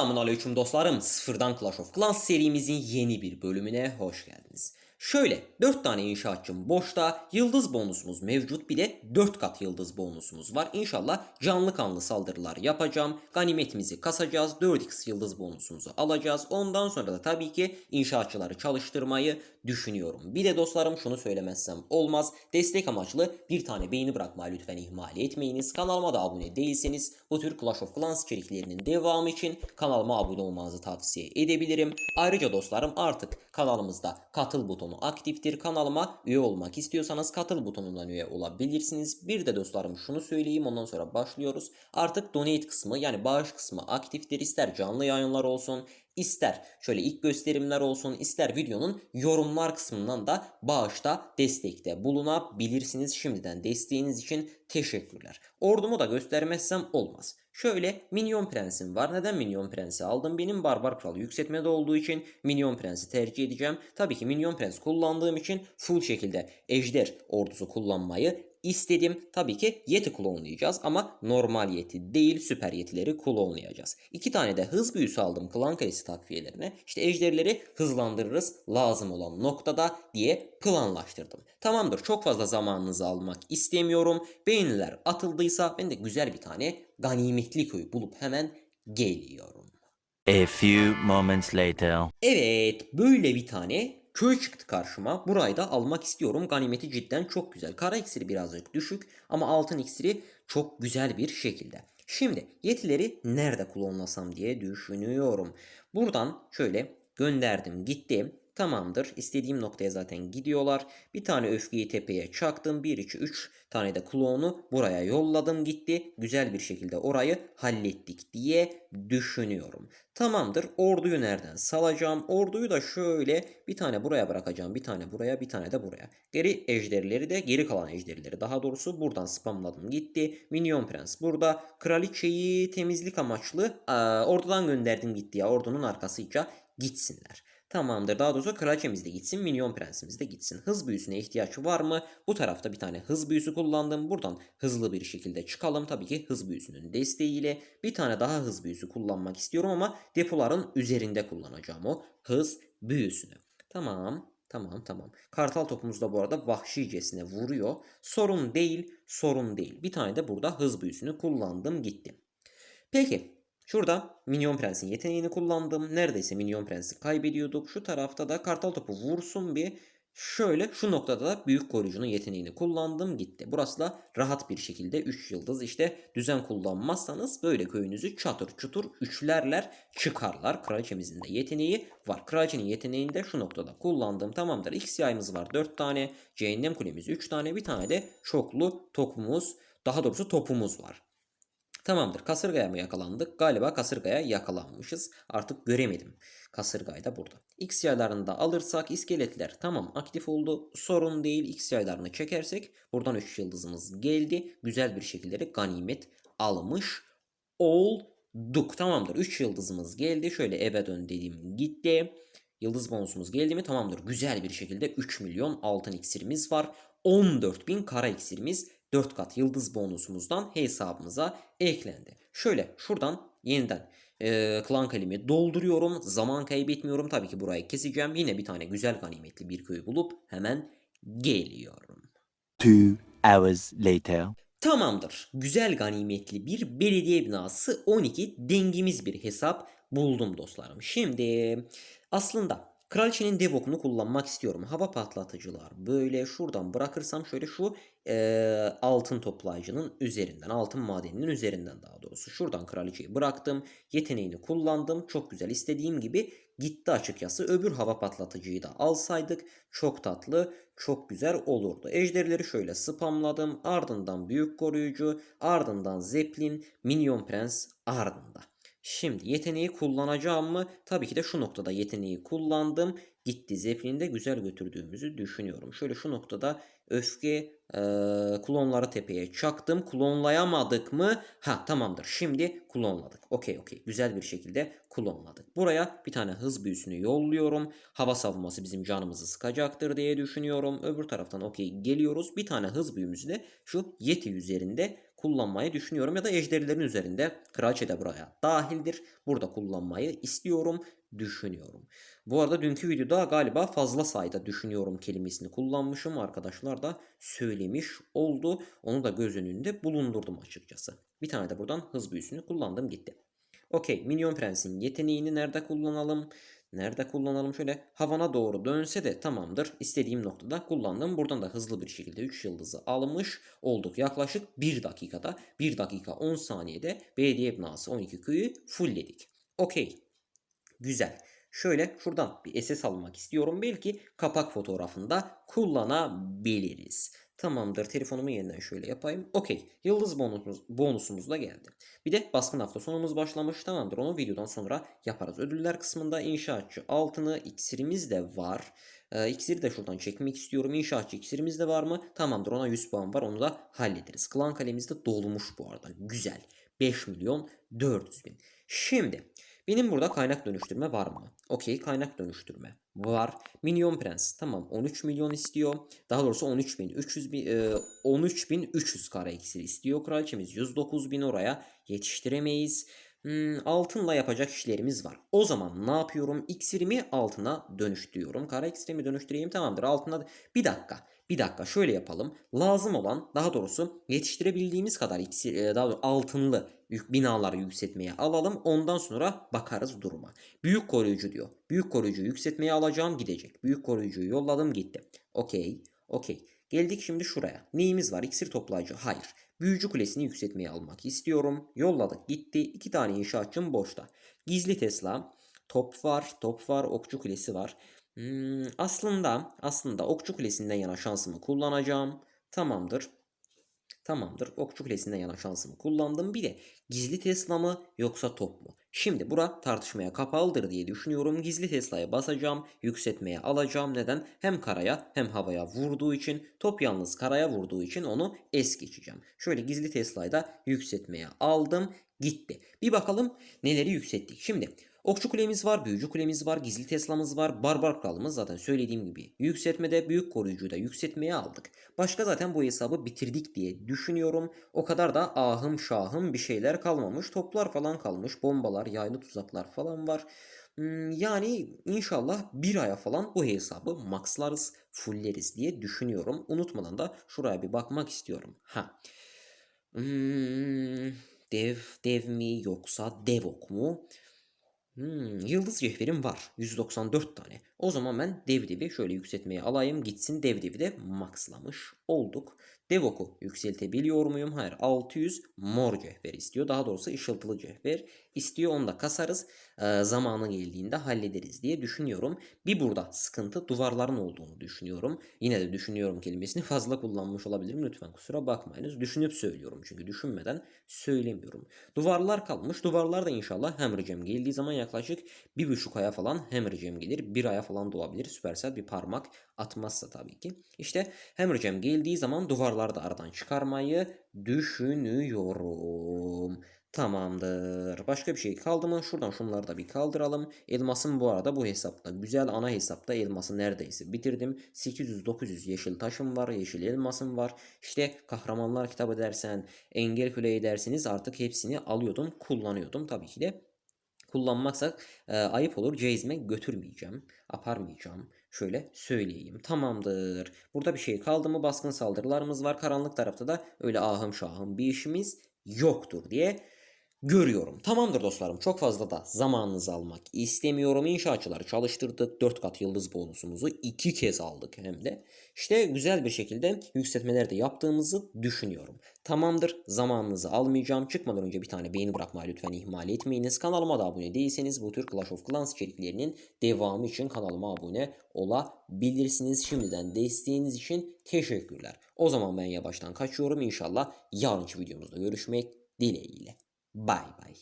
Selamun aleyküm dostlarım. Sıfırdan Clash of Clans serimizin yeni bir bölümüne hoş geldiniz. Şöyle 4 tane inşaatçım boşta, yıldız bonusumuz mevcut bir de 4 kat yıldız bonusumuz var. İnşallah canlı kanlı saldırılar yapacağım. Ganimetimizi kasacağız. 4x yıldız bonusumuzu alacağız. Ondan sonra da tabii ki inşaatçıları çalıştırmayı düşünüyorum. Bir de dostlarım şunu söylemezsem olmaz. Destek amaçlı bir tane beğeni bırakmayı lütfen ihmal etmeyiniz. Kanalıma da abone değilseniz bu tür Clash of Clans içeriklerinin devamı için kanalıma abone olmanızı tavsiye edebilirim. Ayrıca dostlarım artık kanalımızda katıl butonu aktiftir. Kanalıma üye olmak istiyorsanız katıl butonundan üye olabilirsiniz. Bir de dostlarım şunu söyleyeyim ondan sonra başlıyoruz. Artık donate kısmı yani bağış kısmı aktiftir. İster canlı yayınlar olsun İster şöyle ilk gösterimler olsun ister videonun yorumlar kısmından da bağışta destekte bulunabilirsiniz. Şimdiden desteğiniz için teşekkürler. Ordumu da göstermezsem olmaz. Şöyle Minyon Prensim var. Neden Minyon Prensi aldım? Benim Barbar Kralı yükseltmede olduğu için Minyon Prensi tercih edeceğim. Tabii ki Minyon Prens kullandığım için full şekilde Ejder ordusu kullanmayı istedim. Tabii ki yeti klonlayacağız ama normal yeti değil süper yetileri klonlayacağız. İki tane de hız büyüsü aldım klan kalesi takviyelerine. İşte ejderleri hızlandırırız lazım olan noktada diye planlaştırdım. Tamamdır çok fazla zamanınızı almak istemiyorum. Beğeniler atıldıysa ben de güzel bir tane ganimetli köy bulup hemen geliyorum. A few moments later. Evet böyle bir tane köy çıktı karşıma. Burayı da almak istiyorum. Ganimeti cidden çok güzel. Kara iksiri birazcık düşük ama altın iksiri çok güzel bir şekilde. Şimdi yetileri nerede klonlasam diye düşünüyorum. Buradan şöyle gönderdim gitti. Tamamdır. İstediğim noktaya zaten gidiyorlar. Bir tane öfkeyi tepeye çaktım. 1, 2, 3 tane de klonu buraya yolladım gitti. Güzel bir şekilde orayı hallettik diye düşünüyorum. Tamamdır. Orduyu nereden salacağım? Orduyu da şöyle bir tane buraya bırakacağım. Bir tane buraya bir tane de buraya. Geri ejderleri de geri kalan ejderleri daha doğrusu buradan spamladım gitti. Minyon Prens burada. Kraliçeyi temizlik amaçlı aa, ordudan gönderdim gitti ya. Ordunun arkasıyla gitsinler. Tamamdır. Daha doğrusu kraliçemiz de gitsin. Minyon prensimiz de gitsin. Hız büyüsüne ihtiyaç var mı? Bu tarafta bir tane hız büyüsü kullandım. Buradan hızlı bir şekilde çıkalım. Tabii ki hız büyüsünün desteğiyle. Bir tane daha hız büyüsü kullanmak istiyorum ama depoların üzerinde kullanacağım o hız büyüsünü. Tamam. Tamam tamam. Kartal topumuz da bu arada vahşicesine vuruyor. Sorun değil. Sorun değil. Bir tane de burada hız büyüsünü kullandım gitti. Peki Şurada Minyon Prens'in yeteneğini kullandım. Neredeyse Minyon Prens'i kaybediyorduk. Şu tarafta da Kartal topu vursun bir. Şöyle şu noktada da büyük koruyucunun yeteneğini kullandım gitti. Burası da rahat bir şekilde 3 yıldız işte düzen kullanmazsanız böyle köyünüzü çatır çutur üçlerler çıkarlar. Kraliçemizin de yeteneği var. Kraliçenin yeteneğini de şu noktada kullandım. Tamamdır. X yayımız var 4 tane. Cehennem kulemiz 3 tane. Bir tane de çoklu topumuz daha doğrusu topumuz var. Tamamdır. Kasırgaya mı yakalandık? Galiba kasırgaya yakalanmışız. Artık göremedim. Kasırgayı da burada. X yaylarını da alırsak iskeletler tamam aktif oldu. Sorun değil. X yaylarını çekersek buradan 3 yıldızımız geldi. Güzel bir şekilde ganimet almış olduk. Tamamdır. 3 yıldızımız geldi. Şöyle eve dön dediğim gitti. Yıldız bonusumuz geldi mi? Tamamdır. Güzel bir şekilde 3 milyon altın iksirimiz var. 14.000 kara iksirimiz 4 kat yıldız bonusumuzdan hesabımıza eklendi. Şöyle şuradan yeniden e, klan kalemi dolduruyorum. Zaman kaybetmiyorum. Tabii ki burayı keseceğim. Yine bir tane güzel ganimetli bir köy bulup hemen geliyorum. Two hours later. Tamamdır. Güzel ganimetli bir belediye binası 12 dengimiz bir hesap buldum dostlarım. Şimdi aslında Kraliçenin dev okunu kullanmak istiyorum. Hava patlatıcılar böyle şuradan bırakırsam şöyle şu e, altın toplayıcının üzerinden altın madeninin üzerinden daha doğrusu şuradan kraliçeyi bıraktım. Yeteneğini kullandım. Çok güzel istediğim gibi gitti açıkçası. Öbür hava patlatıcıyı da alsaydık çok tatlı çok güzel olurdu. Ejderleri şöyle spamladım. Ardından büyük koruyucu ardından zeplin minyon prens ardından. Şimdi yeteneği kullanacağım mı? Tabii ki de şu noktada yeteneği kullandım. Gitti Zeppelin'i de güzel götürdüğümüzü düşünüyorum. Şöyle şu noktada öfke e, klonları tepeye çaktım. Klonlayamadık mı? Ha tamamdır. Şimdi klonladık. Okey okey. Güzel bir şekilde klonladık. Buraya bir tane hız büyüsünü yolluyorum. Hava savunması bizim canımızı sıkacaktır diye düşünüyorum. Öbür taraftan okey geliyoruz. Bir tane hız büyümüzü de şu Yeti üzerinde kullanmayı düşünüyorum. Ya da ejderilerin üzerinde kraliçe de buraya dahildir. Burada kullanmayı istiyorum, düşünüyorum. Bu arada dünkü videoda galiba fazla sayıda düşünüyorum kelimesini kullanmışım. Arkadaşlar da söylemiş oldu. Onu da göz önünde bulundurdum açıkçası. Bir tane de buradan hız büyüsünü kullandım gitti. Okey. Minyon Prens'in yeteneğini nerede kullanalım? Nerede kullanalım? Şöyle havana doğru dönse de tamamdır. İstediğim noktada kullandım. Buradan da hızlı bir şekilde 3 yıldızı almış olduk. Yaklaşık 1 dakikada 1 dakika 10 saniyede belediye binası 12 köyü fullledik. Okey. Güzel. Şöyle şuradan bir SS almak istiyorum. Belki kapak fotoğrafında kullanabiliriz. Tamamdır. Telefonumu yeniden şöyle yapayım. Okey. Yıldız bonusumuz, bonusumuz da geldi. Bir de baskın hafta sonumuz başlamış. Tamamdır. Onu videodan sonra yaparız. Ödüller kısmında inşaatçı altını iksirimiz de var. Ee, iksiri de şuradan çekmek istiyorum. İnşaatçı iksirimiz de var mı? Tamamdır. Ona 100 puan var. Onu da hallederiz. Klan kalemiz de dolmuş bu arada. Güzel. 5 milyon 400 bin. Şimdi benim burada kaynak dönüştürme var mı? Okey kaynak dönüştürme var. Minyon Prens tamam 13 milyon istiyor. Daha doğrusu 13.300 bin, e, 13.300 kara iksir istiyor. Kraliçemiz 109 bin oraya yetiştiremeyiz. Hmm, altınla yapacak işlerimiz var. O zaman ne yapıyorum? İksirimi altına dönüştürüyorum. Kara iksirimi dönüştüreyim tamamdır. Altına bir dakika. Bir dakika şöyle yapalım. Lazım olan daha doğrusu yetiştirebildiğimiz kadar e, daha doğrusu altınlı yük- binaları yükseltmeye alalım. Ondan sonra bakarız duruma. Büyük koruyucu diyor. Büyük koruyucu yükseltmeye alacağım gidecek. Büyük koruyucuyu yolladım gitti. Okey. Okey. Geldik şimdi şuraya. Neyimiz var? İksir toplayıcı. Hayır. Büyücü kulesini yükseltmeye almak istiyorum. Yolladık gitti. İki tane inşaatçım boşta. Gizli Tesla. Top var. Top var. Okçu kulesi var. Hmm, aslında aslında okçu kulesinden yana şansımı kullanacağım. Tamamdır. Tamamdır. Okçu kulesinden yana şansımı kullandım. Bir de gizli Tesla mı yoksa top mu? Şimdi bura tartışmaya kapalıdır diye düşünüyorum. Gizli Tesla'ya basacağım. Yükseltmeye alacağım. Neden? Hem karaya hem havaya vurduğu için. Top yalnız karaya vurduğu için onu es geçeceğim. Şöyle gizli Tesla'yı da yükseltmeye aldım. Gitti. Bir bakalım neleri yükselttik. Şimdi Okçu kulemiz var, büyücü kulemiz var, gizli Tesla'mız var, barbar kralımız zaten söylediğim gibi yükseltmede büyük koruyucuyu da yükseltmeye aldık. Başka zaten bu hesabı bitirdik diye düşünüyorum. O kadar da ahım şahım bir şeyler kalmamış. Toplar falan kalmış, bombalar, yaylı tuzaklar falan var. Hmm, Yani inşallah bir aya falan bu hesabı maxlarız, fulleriz diye düşünüyorum. Unutmadan da şuraya bir bakmak istiyorum. Ha. Hmm, dev, dev mi yoksa devok mu? Hmm, yıldız cevherim var. 194 tane. O zaman ben devdevi şöyle yükseltmeye alayım. Gitsin devdevi de maxlamış olduk. Devok'u yükseltebiliyor muyum? Hayır. 600 mor cevher istiyor. Daha doğrusu ışıltılı cevher istiyor. Onu da kasarız. Ee, zamanı geldiğinde hallederiz diye düşünüyorum. Bir burada sıkıntı duvarların olduğunu düşünüyorum. Yine de düşünüyorum kelimesini fazla kullanmış olabilirim. Lütfen kusura bakmayınız. Düşünüp söylüyorum çünkü düşünmeden söylemiyorum. Duvarlar kalmış. Duvarlar da inşallah Hammercam geldiği zaman yaklaşık bir buçuk aya falan Hammercam gelir. Bir aya falan da olabilir. Supercell bir parmak atmazsa tabii ki. İşte Hammercam geldiği zaman duvarları da aradan çıkarmayı düşünüyorum. Tamamdır. Başka bir şey kaldı mı? Şuradan şunları da bir kaldıralım. Elmasın bu arada bu hesapta. Güzel ana hesapta elması neredeyse bitirdim. 800-900 yeşil taşım var. Yeşil elmasım var. İşte kahramanlar kitabı dersen, engel küleği derseniz artık hepsini alıyordum, kullanıyordum. Tabii ki de kullanmazsak e, ayıp olur. Cezme götürmeyeceğim. Aparmayacağım. Şöyle söyleyeyim. Tamamdır. Burada bir şey kaldı mı? Baskın saldırılarımız var. Karanlık tarafta da öyle ahım şahım bir işimiz yoktur diye görüyorum. Tamamdır dostlarım. Çok fazla da zamanınızı almak istemiyorum. İnşaatçıları çalıştırdık. 4 kat yıldız bonusumuzu 2 kez aldık hem de. İşte güzel bir şekilde yükseltmeler de yaptığımızı düşünüyorum. Tamamdır. Zamanınızı almayacağım. Çıkmadan önce bir tane beğeni bırakmayı lütfen ihmal etmeyiniz. Kanalıma da abone değilseniz bu tür Clash of Clans içeriklerinin devamı için kanalıma abone olabilirsiniz. Şimdiden desteğiniz için teşekkürler. O zaman ben yavaştan kaçıyorum. İnşallah yarınki videomuzda görüşmek dileğiyle. Bye bye.